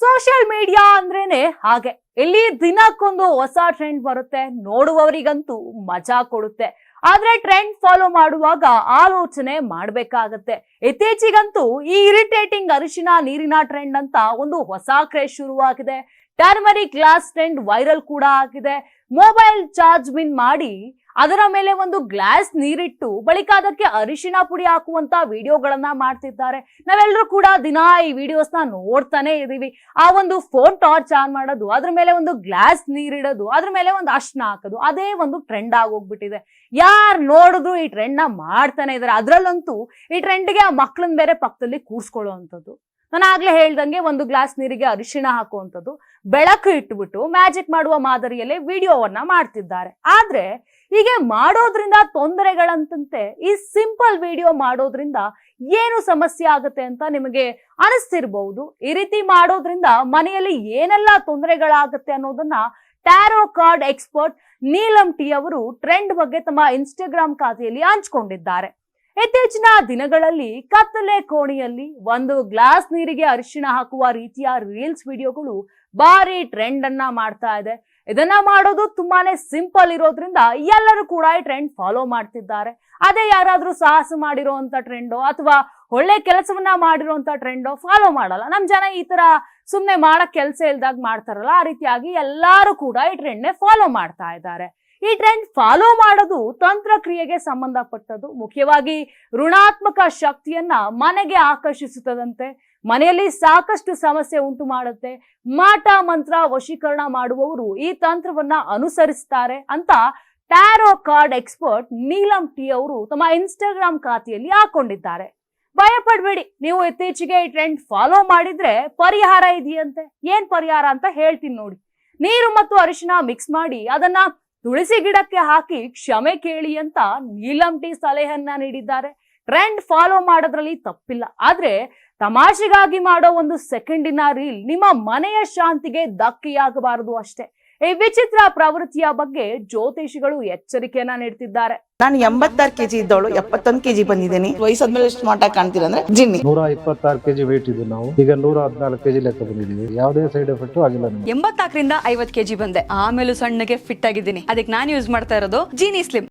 Social media ಅಂದ್ರೇನೆ ಹಾಗೆ. ಇಲ್ಲಿ ದಿನಕ್ಕೊಂದು ಹೊಸ ಟ್ರೆಂಡ್ ಬರುತ್ತೆ. ನೋಡುವವರಿಗಂತೂ ಮಜಾ ಕೊಡುತ್ತೆ. ಆದ್ರೆ ಟ್ರೆಂಡ್ ಫಾಲೋ ಮಾಡುವಾಗ ಆಲೋಚನೆ ಮಾಡ್ಬೇಕಾಗತ್ತೆ. ಇತ್ತೀಚೆಗಂತೂ ಈ ಇರಿಟೇಟಿಂಗ್ ಅರಿಶಿನ, ನೀರಿನ ಟ್ರೆಂಡ್ ಅಂತ ಒಂದು ಹೊಸ ಕ್ರೇಜ್ ಶುರುವಾಗಿದೆ. ಟರ್ಮರಿಕ್ ಗ್ಲಾಸ್ ಟ್ರೆಂಡ್ ವೈರಲ್ ಕೂಡ ಆಗಿದೆ. ಮೊಬೈಲ್ ಚಾರ್ಜ್ ಬಿನ್ ಮಾಡಿ ಅದರ ಮೇಲೆ ಒಂದು ಗ್ಲಾಸ್ ನೀರಿಟ್ಟು ಬಳಿಕ ಅದಕ್ಕೆ ಅರಿಶಿನ ಪುಡಿ ಹಾಕುವಂತ ವಿಡಿಯೋಗಳನ್ನ ಮಾಡ್ತಿದ್ದಾರೆ. ನಾವೆಲ್ಲರೂ ಕೂಡ ದಿನ ಈ ವಿಡಿಯೋಸ್ನ ನೋಡ್ತಾನೆ ಇದೀವಿ ಆ ಒಂದು ಫೋನ್ ಟಾರ್ಚ್ ಆನ್ ಮಾಡೋದು, ಅದ್ರ ಮೇಲೆ ಒಂದು ಗ್ಲಾಸ್ ನೀರಿಡೋದು, ಅದ್ರ ಮೇಲೆ ಒಂದು ಅಶ್ನ ಹಾಕೋದು, ಅದೇ ಒಂದು ಟ್ರೆಂಡ್ ಆಗೋಗ್ಬಿಟ್ಟಿದೆ. ಯಾರು ನೋಡಿದ್ರು ಈ ಟ್ರೆಂಡ್ನ ಮಾಡ್ತಾನೆ ಇದಾರೆ ಅದ್ರಲ್ಲಂತೂ ಈ ಟ್ರೆಂಡ್ಗೆ ಆ ಮಕ್ಳನ್ನ ಬೇರೆ ಪಕ್ಕದಲ್ಲಿ ಕೂರ್ಸ್ಕೊಳ್ಳುವಂಥದ್ದು. ನಾನು ಆಗ್ಲೇ ಹೇಳ್ದಂಗೆ ಒಂದು ಗ್ಲಾಸ್ ನೀರಿಗೆ ಅರಿಶಿಣ ಹಾಕುವಂಥದ್ದು, ಬೆಳಕು ಇಟ್ಬಿಟ್ಟು ಮ್ಯಾಜಿಕ್ ಮಾಡುವ ಮಾದರಿಯಲ್ಲೇ ವಿಡಿಯೋವನ್ನ ಮಾಡ್ತಿದ್ದಾರೆ. ಆದ್ರೆ, ಹೀಗೆ ಮಾಡೋದ್ರಿಂದ ತೊಂದರೆಗಳಂತಂತೆ ಈ ಸಿಂಪಲ್ ವಿಡಿಯೋ ಮಾಡೋದ್ರಿಂದ ಏನು ಸಮಸ್ಯೆ ಆಗುತ್ತೆ ಅಂತ ನಿಮಗೆ ಅನಿಸ್ತಿರ್ಬಹುದು. ಈ ರೀತಿ ಮಾಡೋದ್ರಿಂದ ಮನೆಯಲ್ಲಿ ಏನೆಲ್ಲ ತೊಂದರೆಗಳಾಗುತ್ತೆ ಅನ್ನೋದನ್ನ tarot card expert Neelam T ಅವರು ಟ್ರೆಂಡ್ ಬಗ್ಗೆ ತಮ್ಮ ಇನ್ಸ್ಟಾಗ್ರಾಮ್ ಖಾತೆಯಲ್ಲಿ ಹಂಚ್ಕೊಂಡಿದ್ದಾರೆ. ಇತ್ತೀಚಿನ ದಿನಗಳಲ್ಲಿ ಕತ್ತಲೆ ಕೋಣೆಯಲ್ಲಿ ಒಂದು ಗ್ಲಾಸ್ ನೀರಿಗೆ ಅರಿಶಿಣ ಹಾಕುವ ರೀತಿಯ ರೀಲ್ಸ್ ವಿಡಿಯೋಗಳು ಭಾರಿ ಟ್ರೆಂಡ್ ಅನ್ನ ಮಾಡ್ತಾ ಇದೆ. ಇದನ್ನ ಮಾಡೋದು ತುಂಬಾನೇ ಸಿಂಪಲ್ ಇರೋದ್ರಿಂದ ಎಲ್ಲರೂ ಕೂಡ ಈ ಟ್ರೆಂಡ್ ಫಾಲೋ ಮಾಡ್ತಿದ್ದಾರೆ. ಅದೇ ಯಾರಾದ್ರೂ ಸಾಹಸ ಮಾಡಿರೋಂತ ಟ್ರೆಂಡೋ ಅಥವಾ ಒಳ್ಳೆ ಕೆಲಸವನ್ನ ಮಾಡಿರೋಂತ ಟ್ರೆಂಡೋ ಫಾಲೋ ಮಾಡಲ್ಲ. ನಮ್ ಜನ ಈ ತರ ಸುಮ್ಮನೆ ಮಾಡಕ್ ಕೆಲಸ ಇಲ್ದಾಗ ಮಾಡ್ತಾರಲ್ಲ, ಆ ರೀತಿಯಾಗಿ ಎಲ್ಲರೂ ಕೂಡ ಈ ಟ್ರೆಂಡ್ ಫಾಲೋ ಮಾಡ್ತಾ ಇದ್ದಾರೆ. ಈ ಟ್ರೆಂಡ್ ಫಾಲೋ ಮಾಡೋದು ತಂತ್ರಕ್ರಿಯೆಗೆ ಸಂಬಂಧಪಟ್ಟದ್ದು. ಮುಖ್ಯವಾಗಿ ಋಣಾತ್ಮಕ ಶಕ್ತಿಯನ್ನ ಮನೆಗೆ ಆಕರ್ಷಿಸುತ್ತದಂತೆ, ಮನೆಯಲ್ಲಿ ಸಾಕಷ್ಟು ಸಮಸ್ಯೆ ಉಂಟು ಮಾಡುತ್ತೆ. ಮಾಟ, ಮಂತ್ರ ವಶೀಕರಣ ಮಾಡುವವರು ಈ ತಂತ್ರವನ್ನ ಅನುಸರಿಸ್ತಾರೆ ಅಂತ tarot card expert Neelam T ಅವರು ತಮ್ಮ ಇನ್ಸ್ಟಾಗ್ರಾಮ್ ಖಾತೆಯಲ್ಲಿ ಹಾಕೊಂಡಿದ್ದಾರೆ. ಭಯಪಡಬೇಡಿ, ನೀವು ಇತ್ತೀಚೆಗೆ ಈ ಟ್ರೆಂಡ್ ಫಾಲೋ ಮಾಡಿದ್ರೆ ಪರಿಹಾರ ಇದೆಯಂತೆ. ಏನ್ ಪರಿಹಾರ ಅಂತ ಹೇಳ್ತೀನಿ ನೋಡಿ. ನೀರು ಮತ್ತು ಅರಿಶಿನ ಮಿಕ್ಸ್ ಮಾಡಿ ಅದನ್ನ ತುಳಸಿ ಗಿಡಕ್ಕೆ ಹಾಕಿ ಕ್ಷಮೆ ಕೇಳಿ ಅಂತ ನೀಲಂ ಟಿ ಸಲಹೆಯನ್ನ ನೀಡಿದ್ದಾರೆ. ಟ್ರೆಂಡ್ ಫಾಲೋ ಮಾಡೋದ್ರಲ್ಲಿ ತಪ್ಪಿಲ್ಲ. ಆದ್ರೆ ತಮಾಷೆಗಾಗಿ ಮಾಡೋ ಒಂದು ಸೆಕೆಂಡಿನ ರೀಲ್ ನಿಮ್ಮ ಮನೆಯ ಶಾಂತಿಗೆ ಧಕ್ಕೆಯಾಗಬಾರದು ಅಷ್ಟೇ. ಈ ವಿಚಿತ್ರ ಪ್ರವೃತ್ತಿಯ ಬಗ್ಗೆ ಜ್ಯೋತಿಷಿಗಳು ಎಚ್ಚರಿಕೆಯನ್ನ ನೀಡ್ತಿದ್ದಾರೆ. ನಾನು ಎಂಬತ್ತಾರು ಕೆಜಿ ಇದ್ದವಳು ಎಪ್ಪತ್ತೊಂದು ಕೆಜಿ ಬಂದಿದ್ದೀನಿ. ವಯಸ್ಸಾದ್ಮೇಲೆ ಸ್ಮಾರ್ಟ್ ಆಗಿ ಕಾಣ್ತೀರ ಅಂದ್ರೆ ಜಿನ್ನಿ. ನೂರ ಇಪ್ಪತ್ತಾರು ಕೆಜಿ ವೇಟ್ ಇದ್ದು ನಾವು. ಈಗ ನೂರ ಹದಿನಾಲ್ಕು ಕೆಜಿ ಲೆಕ್ಕ ಬಂದಿದ್ದೀವಿ. ಯಾವುದೇ ಸೈಡ್ ಎಫೆಕ್ಟ್ ಆಗಿಲ್ಲ ಎಂಬತ್ತಾಕರಿಂದ ಎಂಬತ್ನಾಲ್ಕರಿಂದ ಐವತ್ ಕೆಜಿ ಬಂದೆ. ಆಮೇಲೆ ಸಣ್ಣಗೆ ಫಿಟ್ ಆಗಿದ್ದೀನಿ. ಅದಕ್ಕೆ ನಾನು ಯೂಸ್ ಮಾಡ್ತಾ ಇರೋದು ಜೀನಿ ಸ್ಲಿಮ್